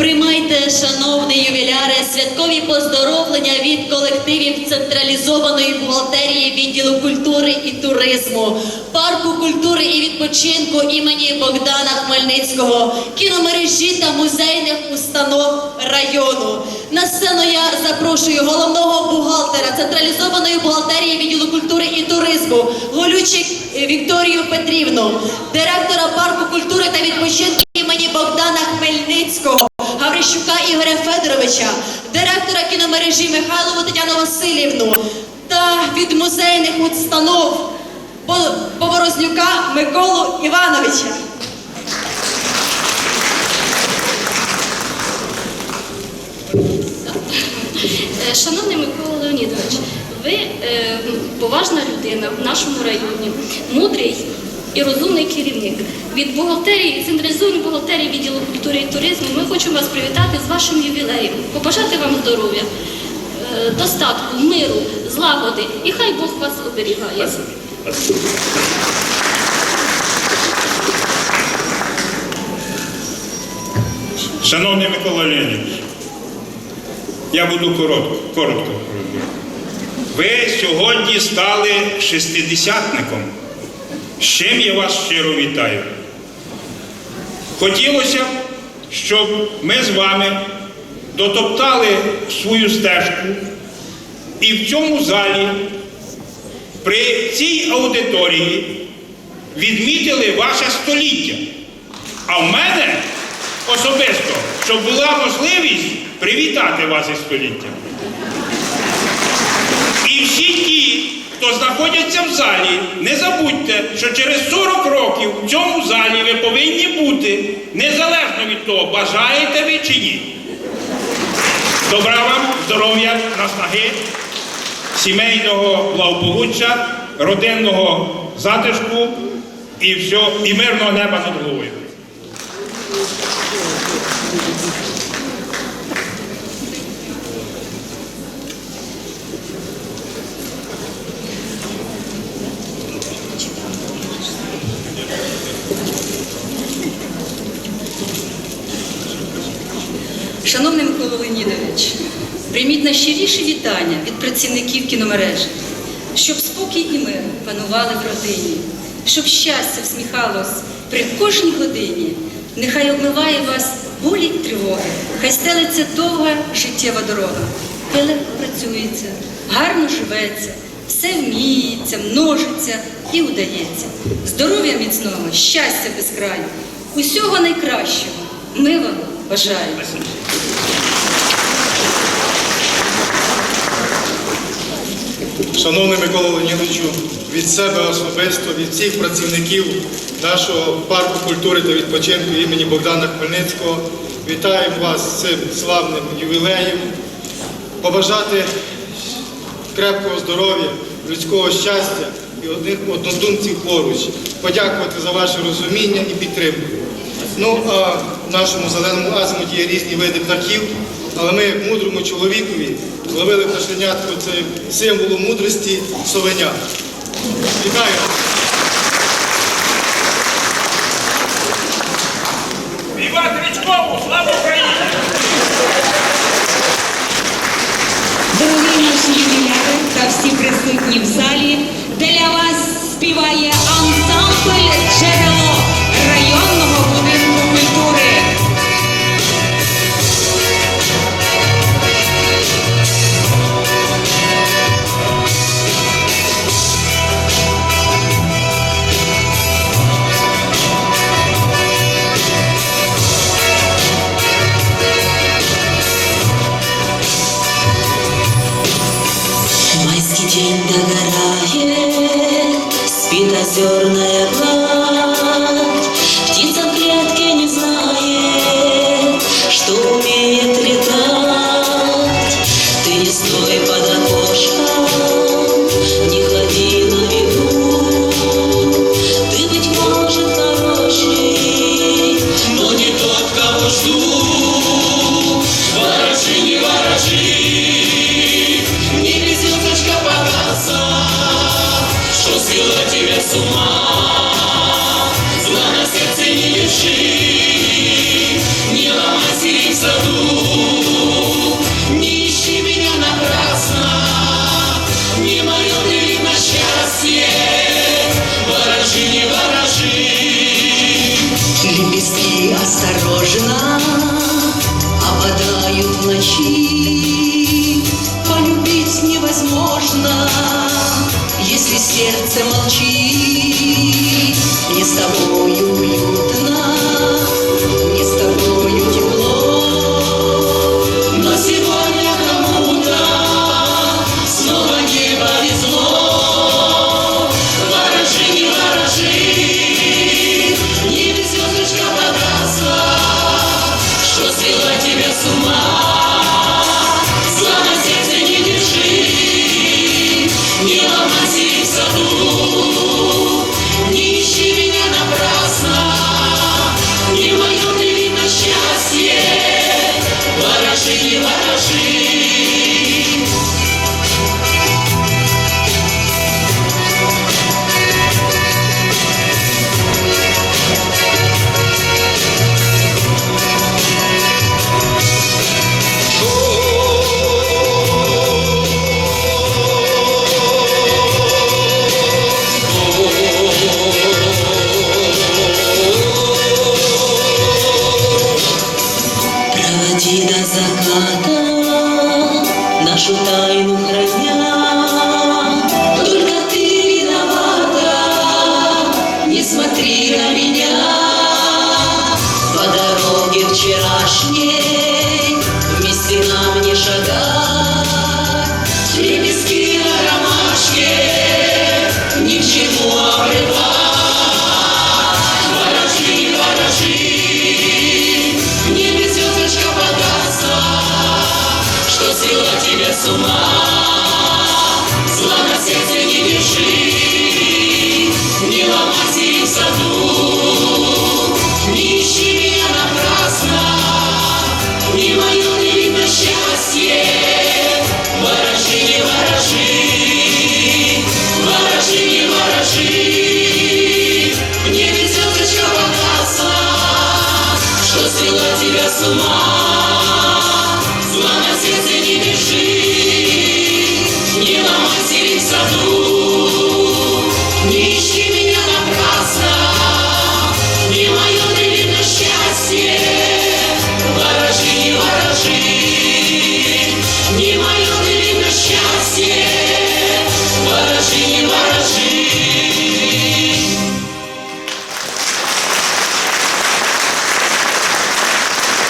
Приймайте, шановні ювіляри, святкові поздоровлення від колективів централізованої бухгалтерії відділу культури і туризму, парку культури і відпочинку імені Богдана Хмельницького, кіномережі та музейних установ району. На сцену я запрошую головного бухгалтера централізованої бухгалтерії відділу культури і туризму Голючик Вікторію Петрівну, директора парку культури та відпочинку імені Богдана Хмельницького, Федоровича, директора кіномережі Михайлову Тетяну Васильівну та від музейних установ Поворознюка Миколу Івановича. Е, Шановний Микола Леонідович, ви е, поважна людина в нашому районі, мудрий і розумний керівник. Від бухгалтерії, централізованої бухгалтерії відділу культури і туризму ми хочемо вас привітати з вашим ювілеєм, побажати вам здоров'я, е, достатку, миру, злагоди і хай Бог вас оберігає. Шановний Микола Леонідович, я буду коротко, коротко. Ви сьогодні стали шестидесятником. З чим я вас щиро вітаю. Хотілося б, щоб ми з вами дотоптали свою стежку і в цьому залі, при цій аудиторії, відмітили ваше століття. А в мене особисто, щоб була можливість привітати вас із століттям. І всі ті, хто знаходяться в залі, не забудьте, що через 40 років в цьому залі ви повинні бути, незалежно від того, бажаєте ви чи ні. Добра вам, здоров'я, наснаги, сімейного благополуччя, родинного затишку і, все, і мирного неба над головою. Шановний Микола Леонідович, прийміть найщиріші вітання від працівників кіномережі, щоб спокій і мир панували в родині, щоб щастя всміхалось при кожній годині. Нехай обмиває вас болі й тривоги, хай стелиться довга життєва дорога. Хай легко працюється, гарно живеться, все вміється, множиться і удається. Здоров'я міцного, щастя без краю, усього найкращого. Ми вам бажаємо. Шановний Микола Леонідовичу, від себе особисто, від всіх працівників нашого парку культури та відпочинку імені Богдана Хмельницького вітаємо вас з цим славним ювілеєм. Побажати крепкого здоров'я, людського щастя і одних однодумців поруч. Подякувати за ваше розуміння і підтримку. Ну, а в нашому зеленому азимуті є різні види птахів, але ми, як мудрому чоловікові, зловили пташенятку це символу мудрості совеня. Вітаю! Віват Річкову! Слава Україні! Дорогі наші ювіляри та всі присутні в залі, для вас співає ансамбль giorno ночи полюбить невозможно, если сердце молчит, не с тобой уютно. Ничего. It's alive.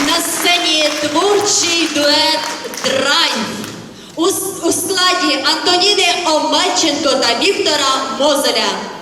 на сцені творчий дует Драйв у складі Антоніни Омельченко та Віктора Мозеля.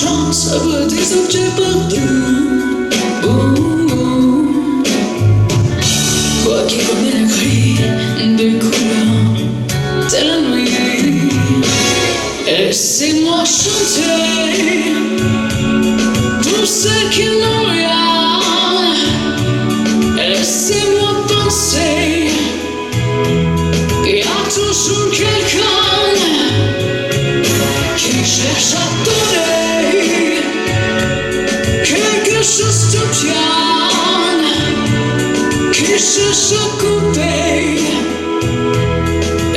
chance avoir des objets partout. Oh, oh. Toi qui remets le gris de couleur de la nuit, laissez-moi chanter tout ce qui nous reste. Quelque chose te tient, qui cherche à couper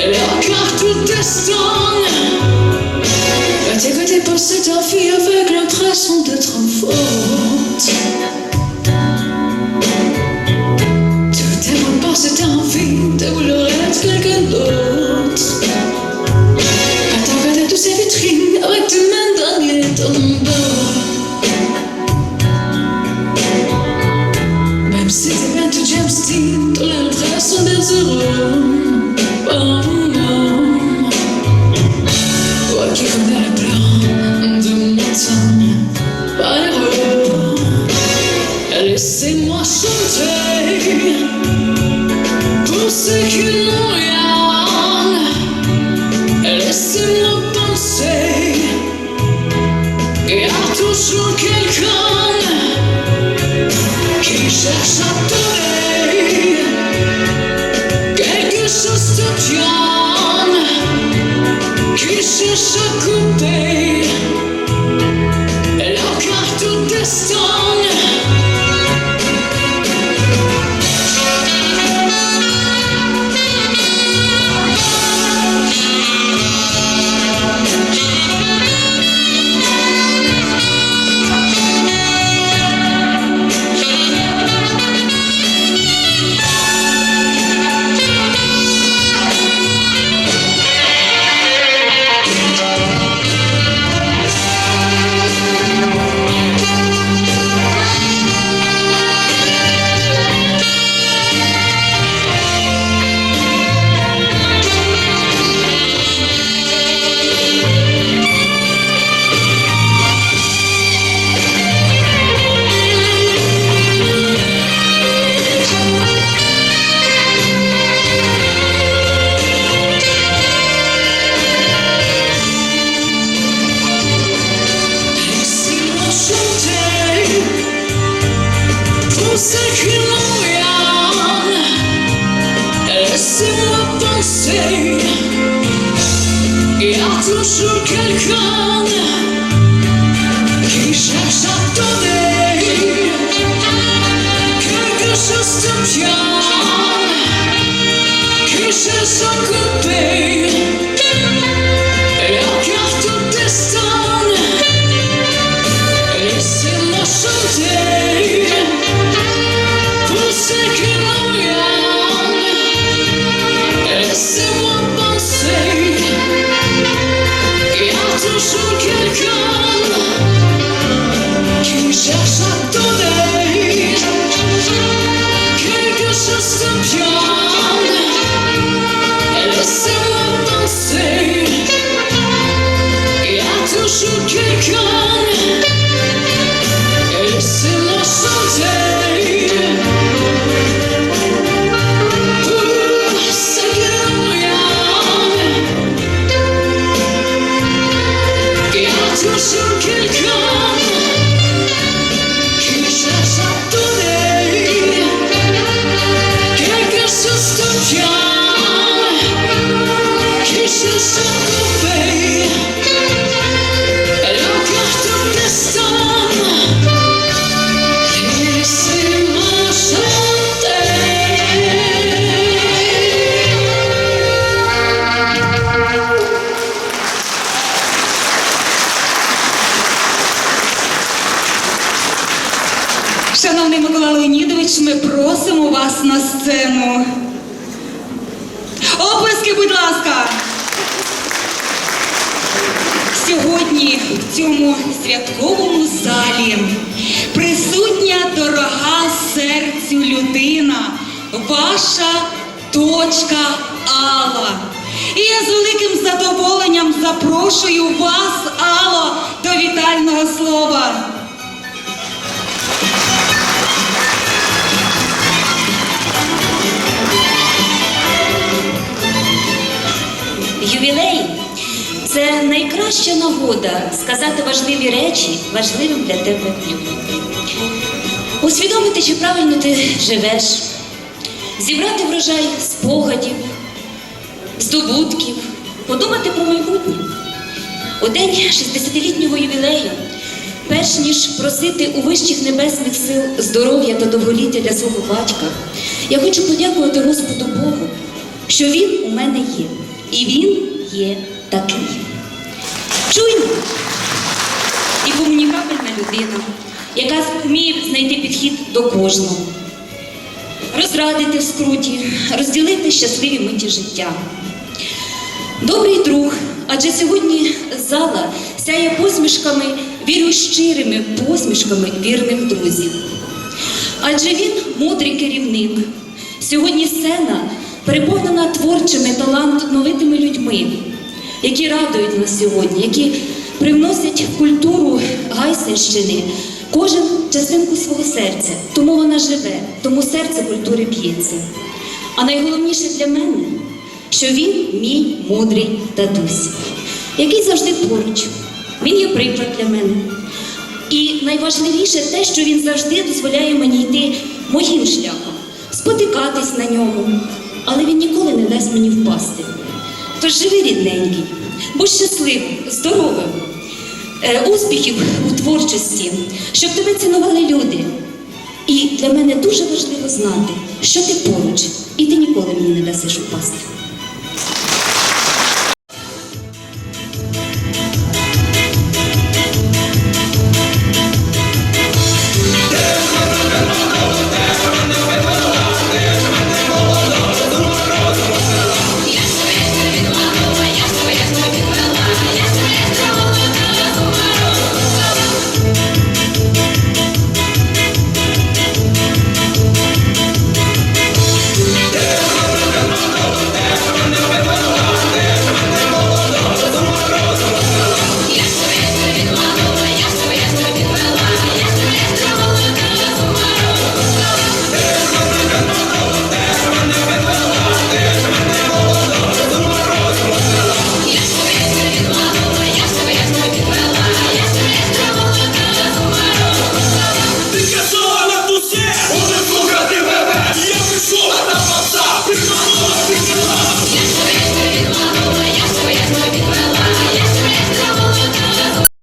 leur carte destin. À tes côtés passait ta fille avec l'impression d'être forte. Tout est bon c'était un vide où vouloir être quelqu'un d'autre. À ta côté, toutes ces vitrines avec tes mains dernières tombent. Hazırım anlam Vakitler bıraktım tam Bana Resim aşıntı Bu sekün uyan. Resim lütfen sey Ya tuşlu kelkan. Ki şaşattım You should. should take your людина, ваша дочка Алла. І я з великим задоволенням запрошую вас, Алло, до вітального слова. Ювілей це найкраща нагода сказати важливі речі важливим для тебе людям. Усвідомити, чи правильно ти живеш, зібрати врожай спогадів, здобутків, подумати про майбутнє. У день 60-літнього ювілею, перш ніж просити у вищих небесних сил здоров'я та довголіття для свого батька, я хочу подякувати Господу Богу, що Він у мене є, і Він є такий. Чуйна і комунікабельна людина, яка вміє знайти підхід до кожного, розрадити в скруті, розділити щасливі миті життя. Добрий друг, адже сьогодні зала сяє посмішками, вірю щирими посмішками вірних друзів. Адже він мудрий керівник. Сьогодні сцена переповнена творчими, талановитими людьми, які радують нас сьогодні, які привносять культуру Гайсинщини кожен частинку свого серця. Тому вона живе, тому серце культури б'ється. А найголовніше для мене, що він мій мудрий татусь, який завжди поруч. Він є приклад для мене. І найважливіше те, що він завжди дозволяє мені йти моїм шляхом, спотикатись на ньому, але він ніколи не дасть мені впасти. Тож живи рідненький, будь щасливим, здоровим, успіхів у творчості, щоб тебе цінували люди. І для мене дуже важливо знати, що ти поруч, і ти ніколи мені не дасиш впасти.